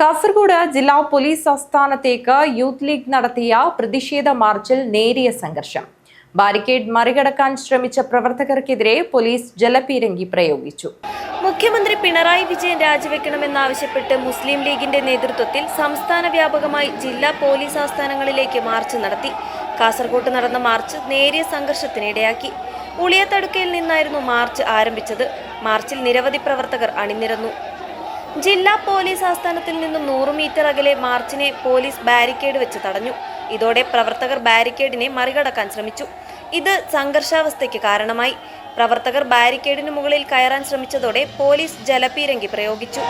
കാസർഗോഡ് ജില്ലാ police ആസ്ഥാനത്തേക്ക് youth league നടത്തിയ പ്രതിഷേധ മാർച്ചിൽ നേരിയ സംഘർഷം. ബാരിക്കേഡ് മറികടക്കാൻ ശ്രമിച്ച പ്രവർത്തകർക്കെതിരെ പോലീസ് ജലപീരങ്കി പ്രയോഗിച്ചു. മുഖ്യമന്ത്രി പിണറായി വിജയൻ രാജിവെക്കണമെന്നാവശ്യപ്പെട്ട് മുസ്ലിം ലീഗിന്റെ നേതൃത്വത്തിൽ സംസ്ഥാന വ്യാപകമായി ജില്ലാ പോലീസ് ആസ്ഥാനങ്ങളിലേക്ക് മാർച്ച് നടത്തി. കാസർഗോട്ട് നടന്ന മാർച്ച് നേരിയ സംഘർഷത്തിനിടയാക്കി. ഉളിയത്തടുക്കയിൽ നിന്നായിരുന്നു മാർച്ച് ആരംഭിച്ചത്. മാർച്ചിൽ നിരവധി പ്രവർത്തകർ അണിനിരന്നു. ജില്ലാ പോലീസ് ആസ്ഥാനത്തിൽ നിന്നും നൂറ് മീറ്റർ അകലെ മാർച്ചിനെ പോലീസ് ബാരിക്കേഡ് വെച്ച് തടഞ്ഞു. ഇതോടെ പ്രവർത്തകർ ബാരിക്കേഡിനെ മറികടക്കാൻ ശ്രമിച്ചു. ഇത് സംഘർഷാവസ്ഥയ്ക്ക് കാരണമായി. പ്രവർത്തകർ ബാരിക്കേഡിന് മുകളിൽ കയറാൻ ശ്രമിച്ചതോടെ പോലീസ് ജലപീരങ്കി പ്രയോഗിച്ചു.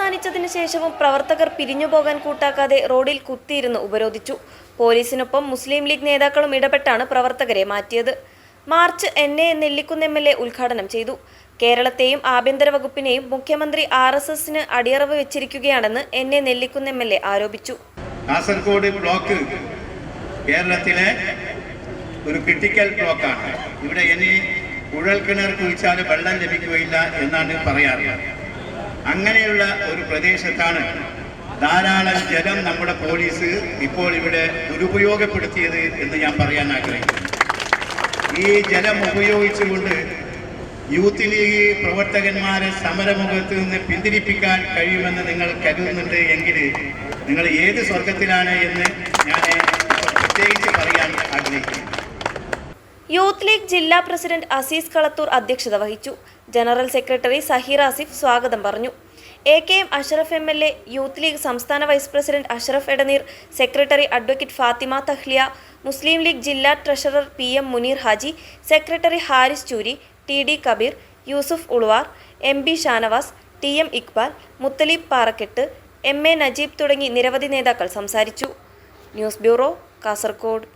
അവസാനിച്ചതിന് ശേഷവും പ്രവർത്തകർ പിരിഞ്ഞുപോകാൻ കൂട്ടാക്കാതെ റോഡിൽ കുത്തിയിരുന്ന് ഉപരോധിച്ചു. പോലീസിനൊപ്പം മുസ്ലിം ലീഗ് നേതാക്കളും ഇടപെട്ടാണ് പ്രവർത്തകരെ മാറ്റിയത്. March N A Nellikkunnu M L A ഉദ്ഘാടനം ചെയ്തു. കേരളത്തെയും ആഭ്യന്തര വകുപ്പിനെയും മുഖ്യമന്ത്രി ആർ എസ് എസിന് അടിയറവ് വെച്ചിരിക്കുകയാണെന്ന് N A Nellikkunnu M L A ആരോപിച്ചു. കാസർഗോഡ് ബ്ലോക്ക് കേരളത്തിലെ ഒരു ക്രിട്ടിക്കൽ ബ്ലോക്കാണ് ഇവിടെ ഇനി കുഴൽക്കിണർ കുഴിച്ചാൽ വെള്ളം ലഭിക്കുകയില്ല എന്നാണ് പറയാറ്. അങ്ങനെയുള്ള ഒരു പ്രദേശത്താണ് ധാരാളം ജലം നമ്മുടെ പോലീസ് ഇപ്പോൾ ഇവിടെ ദുരുപയോഗപ്പെടുത്തിയത് എന്ന് ഞാൻ പറയാൻ ആഗ്രഹിക്കുന്നു. ഈ ജലം ഉപയോഗിച്ചുകൊണ്ട് യൂത്ത് ലീഗ് പ്രവർത്തകന്മാരെ സമരമുഖത്ത് നിന്ന് പിന്തിരിപ്പിക്കാൻ കഴിയുമെന്ന് നിങ്ങൾ കരുതുന്നുണ്ട് എങ്കിൽ നിങ്ങൾ ഏത് സ്വർഗത്തിലാണ് എന്ന് ഞാൻ പ്രത്യേകിച്ച് പറയാൻ ആഗ്രഹിക്കുന്നു യൂത്ത് ലീഗ് ജില്ലാ പ്രസിഡന്റ് അസീസ് കളത്തൂർ അധ്യക്ഷത വഹിച്ചു. ജനറൽ സെക്രട്ടറി സഹീർ ആസിഫ് സ്വാഗതം പറഞ്ഞു. A K M Ashraf M L A Youth League സംസ്ഥാന vice president Ashraf Edneer secretary advocate Fathima Thahliya Muslim League ജില്ലാ treasurer P M Muneer Haji secretary Haris Choori T D Kabeer Yusuf Ulwar M B Shanavas T M Iqbal Muthaleeb Parakkatt M A Najeeb തുടങ്ങി നിരവധി നേതാക്കൾ സംസാരിച്ചു. News bureau Kasaragod